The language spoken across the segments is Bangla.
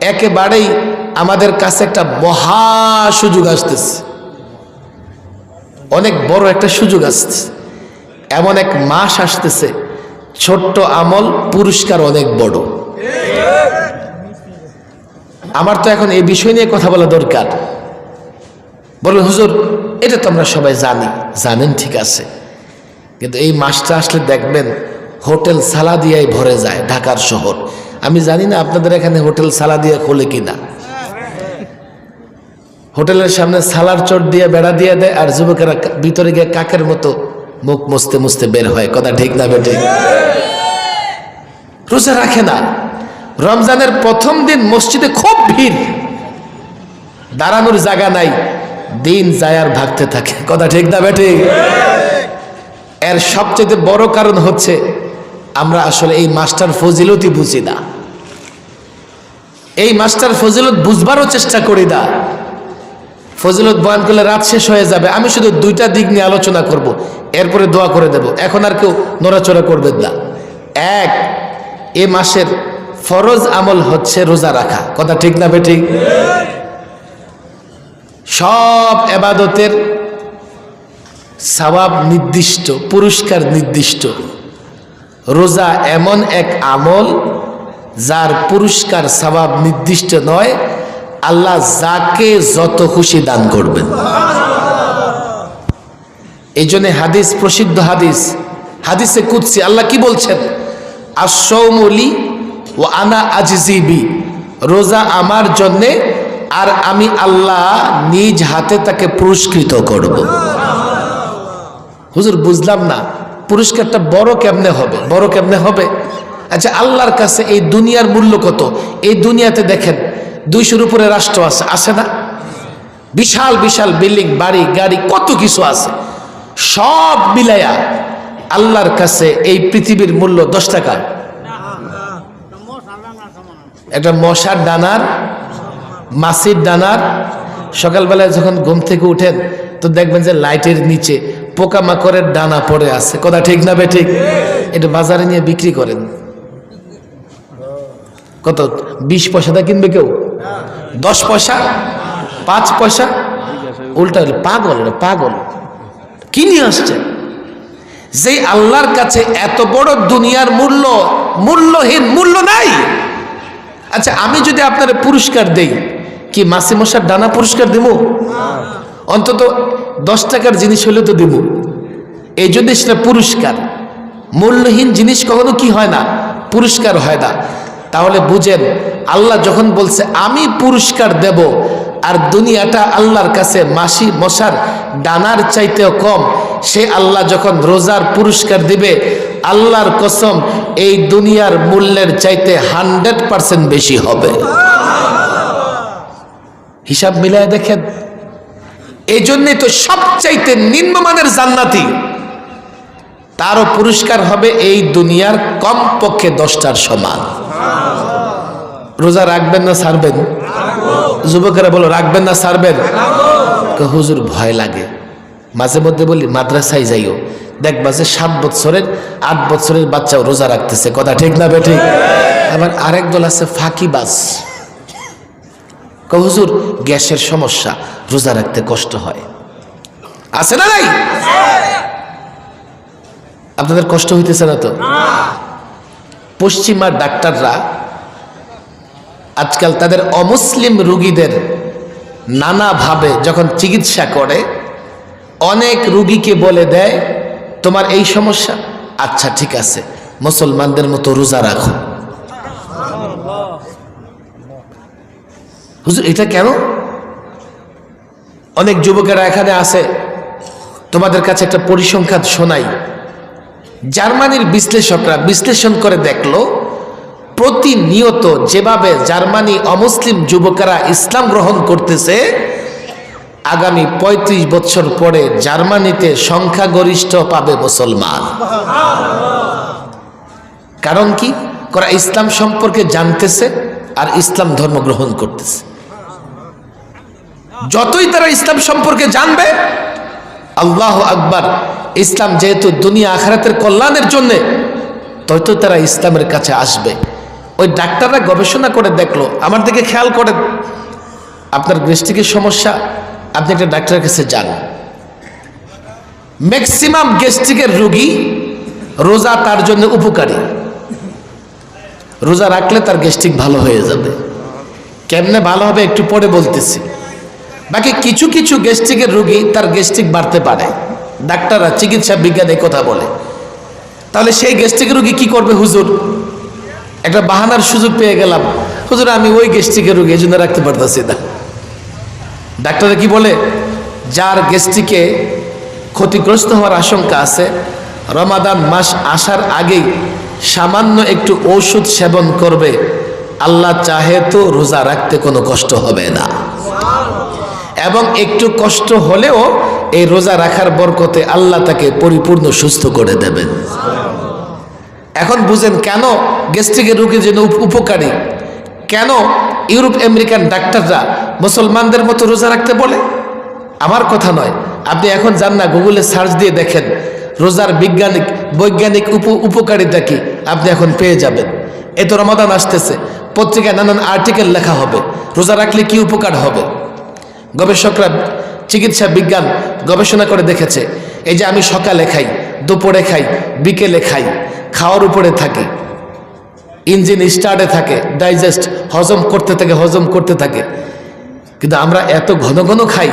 একেবারেই আমাদের কাছে একটা মহা সুযোগ আসতেছে। অনেক বড় একটা সুযোগ আসতেছে। এমন এক মাস আসতেছে, ছোট্ট আমল, পুরস্কার অনেক বড়। আমার তো এখন এই বিষয় নিয়ে কথা বলা দরকার। বলুন হুজুর, এটা তো আমরা সবাই জানি, জানেন ঠিক আছে। কিন্তু এই মাসটা আসলে দেখবেন, হোটেল সালাদিয়ায় ভরে যায় ঢাকার শহর। আমি জানি না আপনাদের এখানে হোটেল সালাদিয়া খোলে কিনা। হোটেলের সামনে সালার চট দিয়ে বেড়া দিয়ে দেয় আর যুবকেরা ভিতরে গিয়ে কাকের মতো মুখ মুছতে মুছতে বের হয়। কথা ঠিক না বেটে? রোজা রাখে না। রমজানের প্রথম দিন মসজিদে খুব ভিড়। দাঁড়ানোর জায়গা নাই। দিন যায় আর ভাগতে থাকে। কথা ঠিক না বেটে? এর সবচেয়ে বড় কারণ হচ্ছে আমরা আসলে এই মাস্টার ফজিলতই বুঝি না। এই মাস্টার ফজিলত বুঝবারও চেষ্টা করি না। ফজিলত বয়ান করলে রাত শেষ হয়ে যাবে। আমি শুধু দুইটা দিক নিয়ে আলোচনা করব। এরপরে দোয়া করে দেব। এখন আর কেউ নড়াচড়া করবেন না। এক, এ মাসের ফরজ আমল হচ্ছে রোজা রাখা। কথা ঠিক না বে ঠিক সব এবাদতের সওয়াব নির্দিষ্ট, পুরস্কার নির্দিষ্ট। রোজা এমন এক আমল যার পুরস্কার সওয়াব নির্দিষ্ট নয়, আল্লাহ যাকে যত খুশি দান করবেন। এই জন্য হাদিস, প্রসিদ্ধ হাদিস, হাদিসে কুৎসি আল্লাহ কি বলছেন? আশৌমলি ও আনা আজিবি রোজা আমার জন্যে আর আমি আল্লাহ নিজ হাতে তাকে পুরস্কৃত করব। হুজুর, বুঝলাম না। পুরস্কারটা বড় কেমনে হবে? বড় কেমনে হবে? আচ্ছা আল্লাহর কাছে এই দুনিয়ার মূল্য কত? এই দুনিয়াতে দেখেন, দুইশোর উপরে রাষ্ট্র আছে আছে না? বিশাল বিশাল বিল্ডিং, বাড়ি, গাড়ি, কত কিছু আছে। সব মিলাইয়া আল্লাহর কাছে এই পৃথিবীর মূল্য দশ টাকা। একটা মশার ডানার মাছির ডানার, সকালবেলায় যখন ঘুম থেকে উঠেন, তো দেখবেন যে লাইটের নিচে পোকামাকড়ের ডানা পড়ে আছে। কথা ঠিক না বে ঠিক? এটা বাজারে নিয়ে বিক্রি করেন। কত? বিশ পয়সাটা কিনবে কেউ? দশ পয়সা? পাঁচ পয়সা? উল্টা পাগল পাগল। কি নিয়ে আসছে? যে আল্লাহর কাছে এত বড় দুনিয়ার মূল্য, মূল্যহীন মূল্য নাই। আচ্ছা আমি যদি আপনার পুরস্কার দেই, কি মাসি মশার ডানা পুরস্কার দিব অন্তত দশ টাকার জিনিস হলে তো দিব। এই জন্য সেটা পুরস্কার। মূল্যহীন জিনিস কখনো কি হয় না? পুরস্কার হয় না। তাহলে বুঝেন, আল্লাহ যখন বলছে, আমি পুরস্কার দেব আর দুনিয়াটা আল্লাহর কাছে মাসি মশার ডানার চাইতেও কম, সে আল্লাহ যখন রোজার পুরস্কার দিবে, আল্লাহর কসম এই দুনিয়ার মূল্যের চাইতে হান্ড্রেড পার্সেন্ট বেশি হবে। হিসাব মিলায় দেখেন এই জন্যই তো সবচাইতে নিম্নমানের জান্নাতি। তারও পুরস্কার হবে এই দুনিয়ার কম পক্ষে দশটার সমান। রোজা রাখবেন না ছাড়বেন যুবকেরা বলো রাখবেন না কয়, হুজুর ভয় লাগে। মাঝে মধ্যে বলি মাদ্রাসায় যাইও। দেখবা যে সাত বছরের আট বছরের বাচ্চাও রোজা রাখতেছে। কথা ঠিক না বে ঠিক আবার আরেক দল আছে ফাঁকিবাজ। কয়, হুজুর গ্যাসের সমস্যা। রোজা রাখতে কষ্ট হয়। আছে না নাই? আপনাদের কষ্ট হইতেছে না তো? পশ্চিমা ডাক্তাররা আজকাল তাদের অমুসলিম রুগীদের নানাভাবে যখন চিকিৎসা করে, অনেক রুগীকে বলে দেয়, তোমার এই সমস্যা? আচ্ছা ঠিক আছে। মুসলমানদের মতো রোজা রাখো। হুজুর, এটা কেন? অনেক যুবকেরা এখানে আছে। তোমাদের কাছে একটা পরিসংখ্যান শোনাই। জার্মানির বিশ্লেষকরা বিশ্লেষণ করে দেখল, প্রতিনিয়ত যেভাবে জার্মানি অমুসলিম যুবকেরা ইসলাম গ্রহণ করতেছে, আগামী ৩৫ বছর পরে জার্মানিতে সংখ্যাগরিষ্ঠ পাবে মুসলমান। কারণ কি? করা ইসলাম সম্পর্কে জানতেছে আর ইসলাম ধর্ম গ্রহণ করতেছে। যতই তারা ইসলাম সম্পর্কে জানবে, আল্লাহ আকবার, ইসলাম যেহেতু দুনিয়া আখারাতের কল্যাণের জন্য তত তারা ইসলামের কাছে আসবে। ওই ডাক্তাররা গবেষণা করে দেখল, আমার দিকে খেয়াল করেন, আপনার গ্যাস্ট্রিকের সমস্যা, আপনি একটা ডাক্তারের কাছে যান। ম্যাক্সিমাম গ্যাস্ট্রিকের রোগী রোজা তার জন্য উপকারী। রোজা রাখলে তার গ্যাস্ট্রিক ভালো হয়ে যাবে। কেমনে ভালো হবে একটু পরে বলতেছি। বাকি কিছু কিছু গ্যাস্ট্রিকের রোগী তার গ্যাস্ট্রিক বাড়তে পারে। ডাক্তাররা, চিকিৎসা বিজ্ঞান কথা বলে। তাহলে সেই গ্যাস্ট্রিকের রোগী কি করবে হুজুর? একটা বাহানার সুযোগ পেয়ে গেলাম। হুজুর, আমি ওই গ্যাস্ট্রিকের রোগী, এই জন্য রাখতে পারতেছি না। ডাক্তাররা কি বলে? যার গ্যাস্ট্রিকে ক্ষতিগ্রস্ত হওয়ার আশঙ্কা আছে, রমাদান মাস আসার আগেই সামান্য একটু ঔষধ সেবন করবে। আল্লাহ চাহে তো রোজা রাখতে কোনো কষ্ট হবে না। এবং একটু কষ্ট হলেও এই রোজা রাখার বরকতে আল্লাহ তাকে পরিপূর্ণ সুস্থ করে দেবেন। এখন বুঝেন কেন গ্যাস্ট্রিকের রোগীর জন্য উপ- উপকারী? কেন ইউরোপ আমেরিকান ডাক্তাররা মুসলমানদের মতো রোজা রাখতে বলে? আমার কথা নয়। আপনি এখন যান না, গুগলে সার্চ দিয়ে দেখেন। রোজার বিজ্ঞানিক, বৈজ্ঞানিক উপ উপকারিতা কি? আপনি এখন পেয়ে যাবেন। এ তো রমাদান আসতেছে। পত্রিকায় নানান আর্টিকেল লেখা হবে। রোজা রাখলে কি উপকার হবে? গবেষকরা চিকিৎসা বিজ্ঞান গবেষণা করে দেখেছে, এই যে আমি সকালে খাই, দুপুরে খাই, বিকেলে খাই, খাওয়ার উপরে থাকি, ইঞ্জিন স্টার্টে থাকে, ডাইজেস্ট, হজম করতে থাকে, হজম করতে থাকে, কিন্তু আমরা এত ঘন ঘন খাই,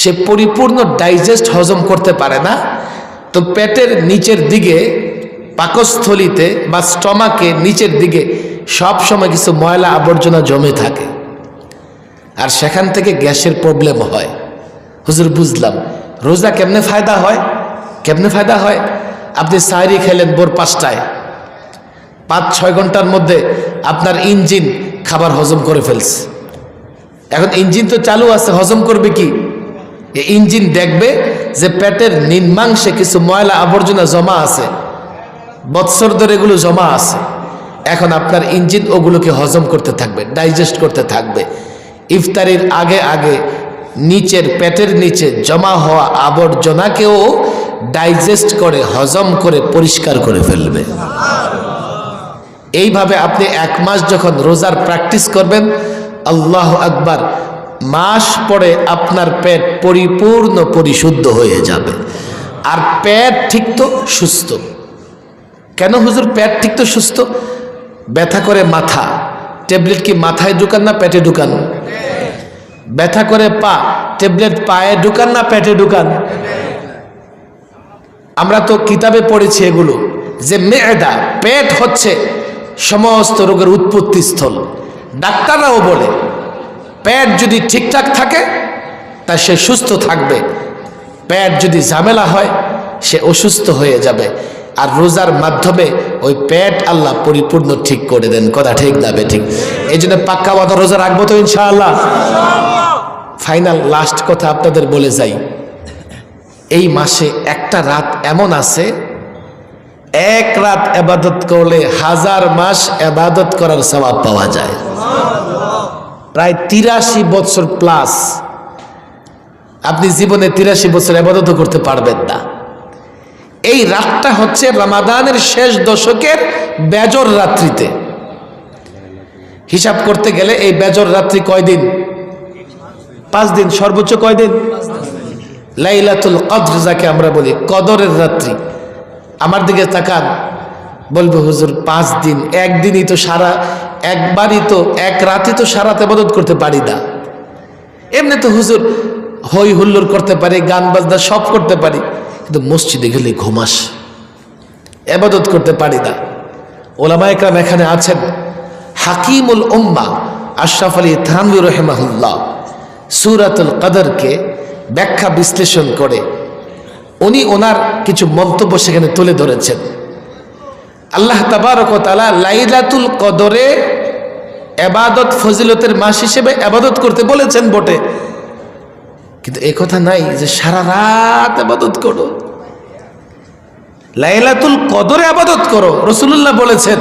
সে পরিপূর্ণ ডাইজেস্ট হজম করতে পারে না, তো পেটের নিচের দিকে, পাকস্থলিতে বা স্টমাকে নিচের দিকে সব সময় কিছু ময়লা আবর্জনা জমে থাকে। আর সেখান থেকে গ্যাসের প্রবলেম হয়। হুজুর, বুঝলাম। রোজা কেমনে ফায়দা হয়? কেমনে ফায়দা হয়? আপনি সাইরি খেলেন ভোর পাঁচটায়। পাঁচ, ছয় ঘণ্টার মধ্যে আপনার ইঞ্জিন খাবার হজম করে ফেলছে। এখন ইঞ্জিন তো চালু আছে, হজম করবে কি? ইঞ্জিন দেখবে যে পেটের নিম্নাংশে কিছু ময়লা আবর্জনা জমা আছে। বৎসর ধরে এগুলো জমা আছে। এখন আপনার ইঞ্জিন ওগুলোকে হজম করতে থাকবে, ডাইজেস্ট করতে থাকবে। ইফতারির আগে আগে নিচের পেটের নিচে জমা হওয়া আবর্জনাকেও ডাইজেস্ট করে, হজম করে, পরিষ্কার করে ফেলবে। এইভাবে আপনি এক মাস যখন রোজার প্র্যাকটিস করবেন, আল্লাহ আকবার, মাস পরে আপনার পেট পরিপূর্ণ পরিশুদ্ধ হয়ে যাবে। আর পেট ঠিক তো সুস্থ। কেন হুজুর পেট ঠিক তো সুস্থ? ব্যথা করে মাথা। ট্যাবলেট কি মাথায় ঢুকান না পেটে ঢুকান? ব্যথা করে পা ট্যাবলেট পায়ে ঢুকান না পেটে ঢুকান? আমরা তো কিতাবে পড়েছি এগুলো, যে মেয়েদা, পেট হচ্ছে সমস্ত রোগের উৎপত্তি স্থল। ডাক্তাররাও বলে, পেট যদি ঠিকঠাক থাকে, তা সে সুস্থ থাকবে। পেট যদি ঝামেলা হয়, সে অসুস্থ হয়ে যাবে। আর রোজার মাধ্যমে ওই পেট আল্লাহ পরিপূর্ণ ঠিক করে দেন। কথা ঠিক না বে ঠিক? এই জন্য পাক্কা মতো রোজা রাখব তো ইনশাআল্লাহ? ফাইনাল, লাস্ট কথা আপনাদের বলে যাই। এই মাসে একটা রাত এমন আছে, এক রাত এবাদত করলে হাজার মাস এবাদত করার স্বভাব পাওয়া যায়। প্রায় তিরাশি বছর প্লাস আপনি জীবনে তিরাশি বছর এবাদত করতে পারবেন না। এই রাতটা হচ্ছে রামাদানের শেষ দশকের বেজর রাত্রিতে। হিসাব করতে গেলে এই বেজর রাত্রি কয়দিন? পাঁচ দিন, সর্বোচ্চ কয়দিন? লাইলাতুল কদর যাকে আমরা বলি, কদরের রাত্রি। আমার দিকে তাকান, বলবে, হুজুর, পাঁচ দিন, একদিনই তো সারা, একবারই তো, এক রাতে তো সারা তেবাদত করতে পারি না। এমনি তো হুজুর হই হুল্লোড় করতে পারি, গান বাজনা সব করতে পারি। কিন্তু মসজিদে গেলে ঘুমাস এবাদত করতে পারি না। ওলামা এখানে আছেন হাকিমুল উম্মা আশরাফ আলী থানবি রহেমাহুল্লাহ। সুরাতুল কাদরকে ব্যাখ্যা বিশ্লেষণ করে উনি ওনার কিছু মন্তব্য সেখানে তুলে ধরেছেন। আল্লাহ তাবারক তালা লাইলাতুল কদরে এবাদত ফজিলতের মাস হিসেবে এবাদত করতে বলেছেন বটে। কিন্তু এ কথা নাই যে সারা রাত আবাদত করো। লাইলাতুল কদরে আবাদত করো রসুল্লাহ বলেছেন।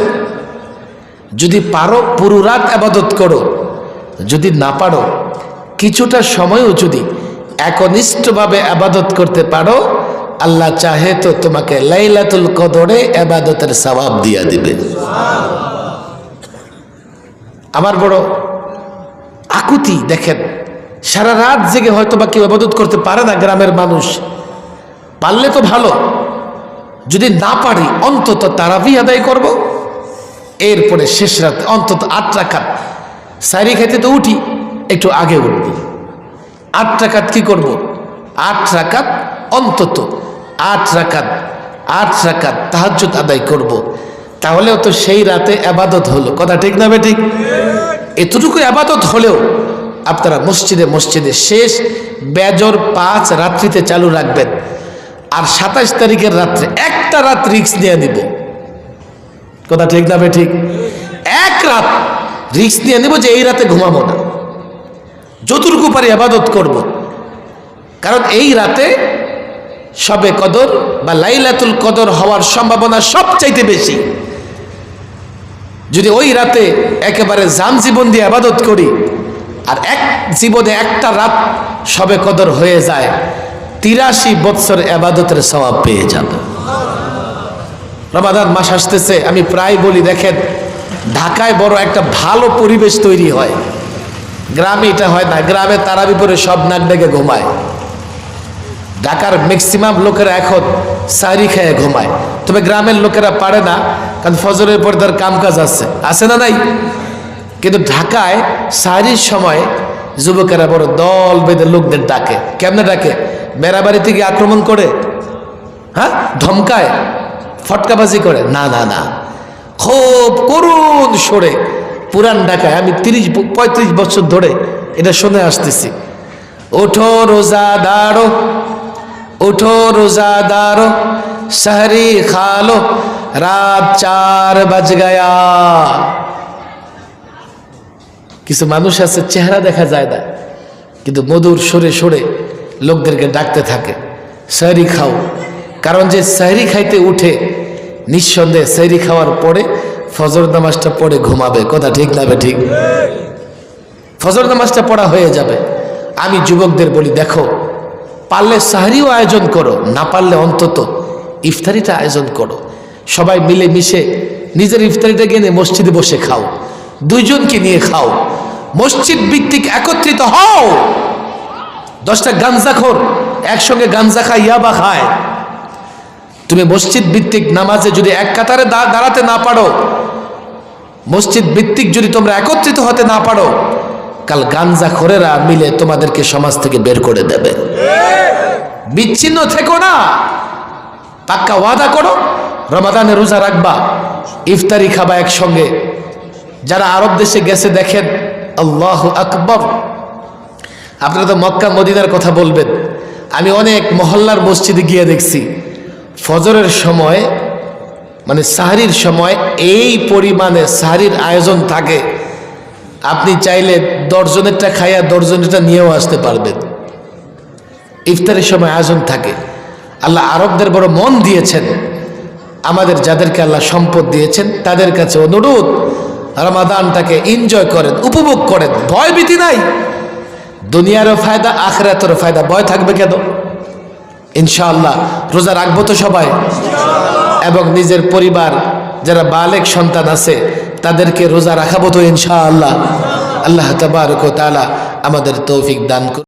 যদি পারো, পুরো রাত আবাদত করো। যদি না পারো, কিছুটা সময়ও যদি একনিষ্ঠভাবে আবাদত করতে পারো, আল্লাহ চাহে তো তোমাকে লাইলাতুল কদরে আবাদতের সবাব দিয়া দিবে। আমার বড় আকুতি দেখেন সারা রাত জেগে হয়তো বা কেউ আবাদত করতে পারে না গ্রামের মানুষ। পারলে তো ভালো। যদি না পারি, অন্তত তারাবি আদায় করব। এরপরে শেষ রাতে, অন্তত আট রাখাত সারি খাইতে তো উঠি, একটু আগে উঠব। আট রাকাত কি করব? আট রাকাত, অন্তত আট রাকাত আট রাকাত তাহাজ্জুদ আদায় করব। তাহলেও তো সেই রাতে আবাদত হলো। কথা ঠিক না বে ঠিক? এতটুকু আবাদত হলেও আপনারা মসজিদে মসজিদে শেষ বেজর পাঁচ রাত্রিতে চালু রাখবেন। আর সাতাশ তারিখের রাত্রে একটা রাত রিক্স নিয়ে নিব। কথা ঠিক না ঠিক এক রাত রিক্স নিয়ে নেব যে এই রাতে ঘুমাবো না। যতটুকু পারি আবাদত করব। কারণ এই রাতে সবে কদর বা লাইলাতুল কদর হওয়ার সম্ভাবনা সবচাইতে বেশি। যদি ওই রাতে একেবারে জান জীবন দিয়ে আবাদত করি আর এক জীবনে একটা রাত সবে কদর হয়ে যায়, তিরাশি বৎসর আবাদতের স্বভাব পেয়ে যাবে। রমাদান মাস আসতেছে, আমি প্রায় বলি, দেখেন, ঢাকায় বড় একটা ভালো পরিবেশ তৈরি হয়। গ্রামে এটা হয় না, গ্রামে তারা বিপরে সব নাক ডেকে ঘুমায়। ঢাকার ম্যাক্সিমাম লোকেরা এখন সারি খেয়ে ঘুমায়। তবে গ্রামের লোকেরা পারে না, কারণ ফজরের পর তার কাম কাজ আছে। আছে না নাই? কিন্তু ঢাকায় সারির সময় যুবকেরা বড় দল বেঁধে লোকদের ডাকে। কেমনে ডাকে? মেরাবাড়ি থেকে আক্রমণ করে হ্যাঁ? ধমকায়, ফটকাবাজি করে। না না না। খুব করুণ সরে পুরান ডাকায়। আমি তিরিশ, পঁয়ত্রিশ বছর ধরে এটা শুনে আসতেছি। ওঠো রোজা দাঁড়ো, ওঠো রোজা দাঁড়ো, শহরি খালো, রাত চার বাজ গয়া কিছু মানুষ আছে, চেহারা দেখা যায় না, কিন্তু মধুর সরে সরে লোকদেরকে ডাকতে থাকে সাহরি খাও। কারণ যে সাহরি খাইতে উঠে, নিঃসন্দেহে সাহরি খাওয়ার পরে ফজর নামাজটা পড়ে ঘুমাবে। কথা ঠিক না ঠিক? ফজর নামাজটা পড়া হয়ে যাবে। আমি যুবকদের বলি, দেখো, পারলে সাহারিও আয়োজন করো, না পারলে অন্তত ইফতারিটা আয়োজন করো। সবাই মিলে মিশে নিজের ইফতারিটা গেনে মসজিদে বসে খাও। দুইজনকে নিয়ে খাও। মসজিদ ভিত্তিক একত্রিত হও। দশটা গাঞ্জাখোর একসঙ্গে গাঞ্জা খায়, ইয়াবা খায়। তুমি মসজিদ ভিত্তিক নামাজে যদি এক কাতারে দাঁড়াতে না পারো, মসজিদ ভিত্তিক যদি তোমরা একত্রিত হতে না পারো, কাল গাঞ্জা খোরেরা মিলে তোমাদেরকে সমাজ থেকে বের করে দেবে। বিচ্ছিন্ন থেকো না। পাক্কা ওয়াদা করো, রমাদানে রোজা রাখবা, ইফতারি খাবা একসঙ্গে। যারা আরব দেশে গেছে দেখেন, আল্লাহ আকবর। আপনারা তো মক্কা, মদিনার কথা বলবেন। আমি অনেক মহল্লার মসজিদে গিয়ে দেখছি, ফজরের সময় মানে সাহারির সময় এই পরিমাণে সাহারির আয়োজন থাকে। আপনি চাইলে দশজনেরটা খাইয়া দশজনেরটা নিয়েও আসতে পারবেন। ইফতারের সময় আয়োজন থাকে। আল্লাহ আরবদের বড় মন দিয়েছেন। আমাদের যাদেরকে আল্লাহ সম্পদ দিয়েছেন, তাদের কাছে অনুরোধ রমাদানটাকে এনজয় করেন, উপভোগ করেন। ভয় ভীতি নাই। দুনিয়ারও ফায়দা, আখরাতেরও ফায়দা। ভয় থাকবে কেন? ইনশাআল্লাহ, রোজা রাখব তো সবাই। এবং নিজের পরিবার, যারা বালেক সন্তান আছে, তাদেরকে রোজা রাখাবো তো ইনশাআল্লাহ। আল্লাহ তাবারক ও তাআলা আমাদের তৌফিক দান